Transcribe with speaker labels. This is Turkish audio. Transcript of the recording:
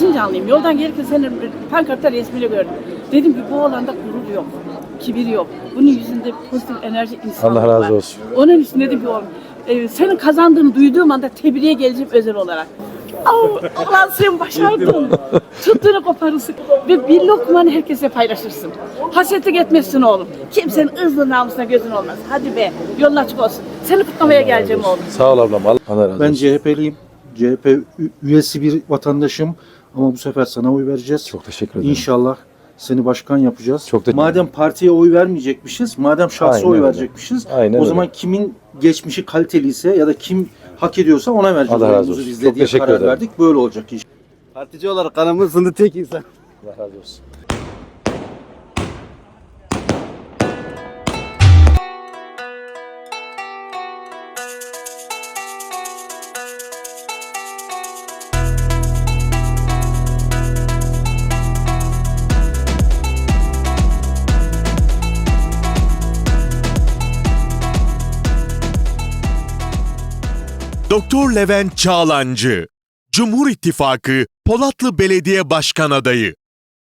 Speaker 1: Erzincanlıyım. Yoldan gelirken senin pankartta resmini gördüm. Dedim ki bu oğlanda gurur yok. Kibir yok. Bunun yüzünde pozitif enerji insanlık
Speaker 2: Allah razı
Speaker 1: var.
Speaker 2: olsun.
Speaker 1: Onun için dedim ki oğlum e, senin kazandığını duyduğum anda tebriğe geleceğim özel olarak. Au, ulan sen başardın. Tuttuğunu koparırsın. Ve bir lokmanı herkese paylaşırsın. Hasetlik etmezsin oğlum. Kimsenin ızlı namusuna gözün olmaz. Hadi be yolun açık olsun. Seni kutlamaya geleceğim oğlum.
Speaker 2: Sağ ol ablam. Allah Allah razı olsun.
Speaker 3: Ben CHP'liyim. CHP üyesi bir vatandaşım ama bu sefer sana oy vereceğiz.
Speaker 2: Çok teşekkür ederim.
Speaker 3: İnşallah seni başkan yapacağız.
Speaker 2: Çok da-
Speaker 3: madem partiye oy vermeyecekmişiz, madem şahsa
Speaker 2: Aynen
Speaker 3: oy
Speaker 2: öyle.
Speaker 3: verecekmişiz,
Speaker 2: Aynen
Speaker 3: o
Speaker 2: öyle.
Speaker 3: zaman kimin geçmişi kaliteliyse ya da kim hak ediyorsa ona vereceğiz.
Speaker 2: Allah razı olsun.
Speaker 3: Biz de
Speaker 2: Çok
Speaker 3: diye
Speaker 2: teşekkür
Speaker 3: karar
Speaker 2: ederim.
Speaker 3: verdik. Böyle olacak iş.
Speaker 4: Partici olarak kanımın ısındı tek insan.
Speaker 2: Allah razı olsun.
Speaker 5: Doktor Levent Çağlancı, Cumhur İttifakı Polatlı Belediye Başkan Adayı.